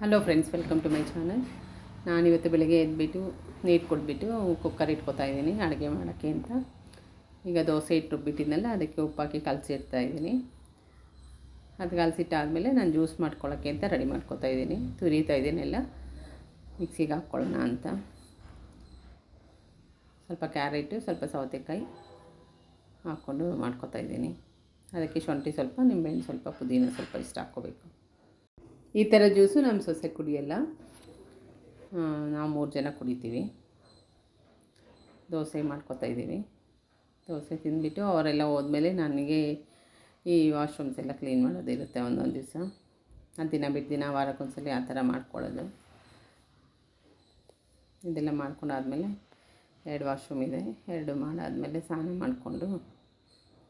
Hello friends welcome to my channel ನಾನಿವತ್ತು ಬೆಳಗ್ಗೆ ಎದ್ಬಿಟ್ಟು ನೀರು ಕೊಟ್ಬಿಟ್ಟು ಕುಕ್ಕರ್ ಇಟ್ಕೊತಾ ಇದ್ದೀನಿ, ಅಡುಗೆ ಮಾಡೋಕ್ಕೆ ಅಂತ. ಈಗ ದೋಸೆ ಇಟ್ಟು ರುಬ್ಬಿಟ್ಟಿದ್ನಲ್ಲ ಅದಕ್ಕೆ ಉಪ್ಪಾಕಿ ಕಲಸಿಡ್ತಾ ಇದ್ದೀನಿ. ಅದು ಕಲಸಿಟ್ಟಾದಮೇಲೆ ನಾನು ಜ್ಯೂಸ್ ಮಾಡ್ಕೊಳ್ಳೋಕ್ಕೆ ಅಂತ ರೆಡಿ ಮಾಡ್ಕೊತಾ ಇದ್ದೀನಿ. ತುರಿತಾ ಎಲ್ಲ. ಮಿಕ್ಸಿಗೆ ಹಾಕ್ಕೊಳ್ಳೋಣ ಅಂತ. ಸ್ವಲ್ಪ ಕ್ಯಾರೆಟು ಸ್ವಲ್ಪ ಸೌತೆಕಾಯಿ ಹಾಕ್ಕೊಂಡು ಮಾಡ್ಕೊತಾ ಇದ್ದೀನಿ. ಅದಕ್ಕೆ ಶುಂಠಿ ಸ್ವಲ್ಪ, ನಿಂಬೆಹಣ್ಣು ಸ್ವಲ್ಪ, ಪುದೀನ ಸ್ವಲ್ಪ ಇಷ್ಟ ಹಾಕ್ಕೋಬೇಕು. ಈ ಥರ ಜ್ಯೂಸು ನಮ್ಮ ಸೊಸೆ ಕುಡಿಯಲ್ಲ. ನಾವು ಮೂರು ಜನ ಕುಡಿತೀವಿ. ದೋಸೆ ಮಾಡ್ಕೊತಾ ಇದ್ದೀವಿ. ದೋಸೆ ತಿಂದ್ಬಿಟ್ಟು ಅವರೆಲ್ಲ ಹೋದ್ಮೇಲೆ ನನಗೆ ಈ ವಾಶ್ರೂಮ್ಸ್ ಎಲ್ಲ ಕ್ಲೀನ್ ಮಾಡೋದಿರುತ್ತೆ ಒಂದೊಂದು ದಿವಸ. ಅದು ದಿನ ಬಿಟ್ಟು ದಿನ ವಾರಕ್ಕೊಂದ್ಸಲಿ ಆ ಥರ ಮಾಡ್ಕೊಳ್ಳೋದು. ಇದೆಲ್ಲ ಮಾಡ್ಕೊಂಡಾದ್ಮೇಲೆ ಎರಡು ವಾಶ್ರೂಮ್ ಇದೆ. ಎರಡು ಮಾಡಾದಮೇಲೆ ಸ್ನಾನ ಮಾಡಿಕೊಂಡು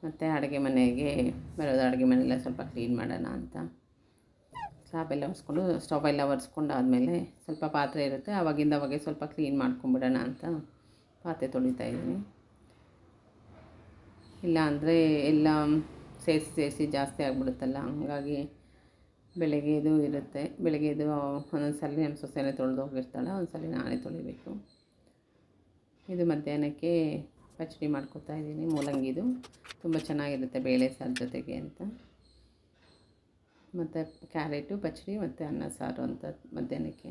ಮತ್ತು ಅಡುಗೆ ಮನೆಗೆ ಬರೋದು. ಅಡುಗೆ ಮನೆಯೆಲ್ಲ ಸ್ವಲ್ಪ ಕ್ಲೀನ್ ಮಾಡೋಣ ಅಂತ. ಸ್ಲಾಬ್ ಎಲ್ಲ ಒರೆಸ್ಕೊಂಡು ಸ್ಟವ್ ಎಲ್ಲ ಒರೆಸ್ಕೊಂಡು ಆದಮೇಲೆ ಸ್ವಲ್ಪ ಪಾತ್ರೆ ಇರುತ್ತೆ. ಆವಾಗಿಂದ ಅವಾಗೆ ಸ್ವಲ್ಪ ಕ್ಲೀನ್ ಮಾಡ್ಕೊಂಬಿಡೋಣ ಅಂತ ಪಾತ್ರೆ ತೊಳಿತಾ ಇದ್ದೀನಿ. ಇಲ್ಲ ಅಂದರೆ ಎಲ್ಲ ಸೇರಿಸಿ ಸೇರಿಸಿ ಜಾಸ್ತಿ ಆಗಿಬಿಡುತ್ತಲ್ಲ, ಹಾಗಾಗಿ ಬೆಳಗ್ಗೆ ಇದು ಇರುತ್ತೆ. ಬೆಳಗ್ಗೆ ಇದು ಒಂದೊಂದು ಸಲ ನಮ್ಮ ಸೊಸೆನೇ ತೊಳೆದು ಹೋಗಿರ್ತಾಳೆ ಒಂದು ನಾನೇ ತೊಳಿಬೇಕು. ಇದು ಮಧ್ಯಾಹ್ನಕ್ಕೆ ಪಚಡಿ ಮಾಡ್ಕೊತಾ ಇದ್ದೀನಿ, ಮೂಲಂಗಿದು. ತುಂಬ ಚೆನ್ನಾಗಿರುತ್ತೆ ಬೇಳೆ ಸಾರು ಜೊತೆಗೆ ಅಂತ. ಮತ್ತು ಕ್ಯಾರೆಟು ಪಚ್ಚಡಿ ಮತ್ತು ಅನ್ನ, ಸಾರು ಅಂತ ಮಧ್ಯಾಹ್ನಕ್ಕೆ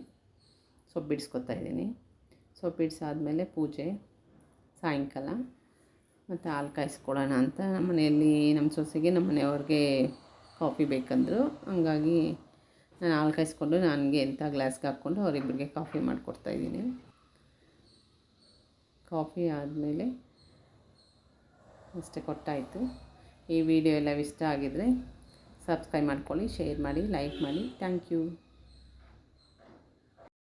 ಸೊಪ್ಪು ಬಿಡಿಸ್ಕೊತಾ ಇದ್ದೀನಿ. ಸೊಪ್ಪು ಬಿಡಿಸಾದ್ಮೇಲೆ ಪೂಜೆ, ಸಾಯಂಕಾಲ ಮತ್ತು ಹಾಲು ಕಾಯಿಸ್ಕೊಳ್ಳೋಣ ಅಂತ ನಮ್ಮ ಮನೆಯಲ್ಲಿ ನಮ್ಮ ಸೊಸೆಗೆ, ನಮ್ಮ ಮನೆಯವ್ರಿಗೆ ಕಾಫಿ ಬೇಕಂದರು. ಹಂಗಾಗಿ ನಾನು ಹಾಲು ಕಾಯಿಸ್ಕೊಂಡು ನನಗೆ ಎಂಥ ಗ್ಲಾಸ್ಗೆ ಹಾಕ್ಕೊಂಡು ಅವರಿಬ್ಬರಿಗೆ ಕಾಫಿ ಮಾಡಿಕೊಡ್ತಾಯಿದ್ದೀನಿ ಕಾಫಿ ಆದಮೇಲೆ ಅಷ್ಟೇ ಕೊಟ್ಟಾಯಿತು. ಈ ವಿಡಿಯೋ ಎಲ್ಲ ಇಷ್ಟ ಆಗಿದರೆ ಸಬ್ಸ್ಕ್ರೈಬ್ ಮಾಡ್ಕೊಳ್ಳಿ ಶೇರ್ ಮಾಡಿ ಲೈಕ್ ಮಾಡಿ. Thank you.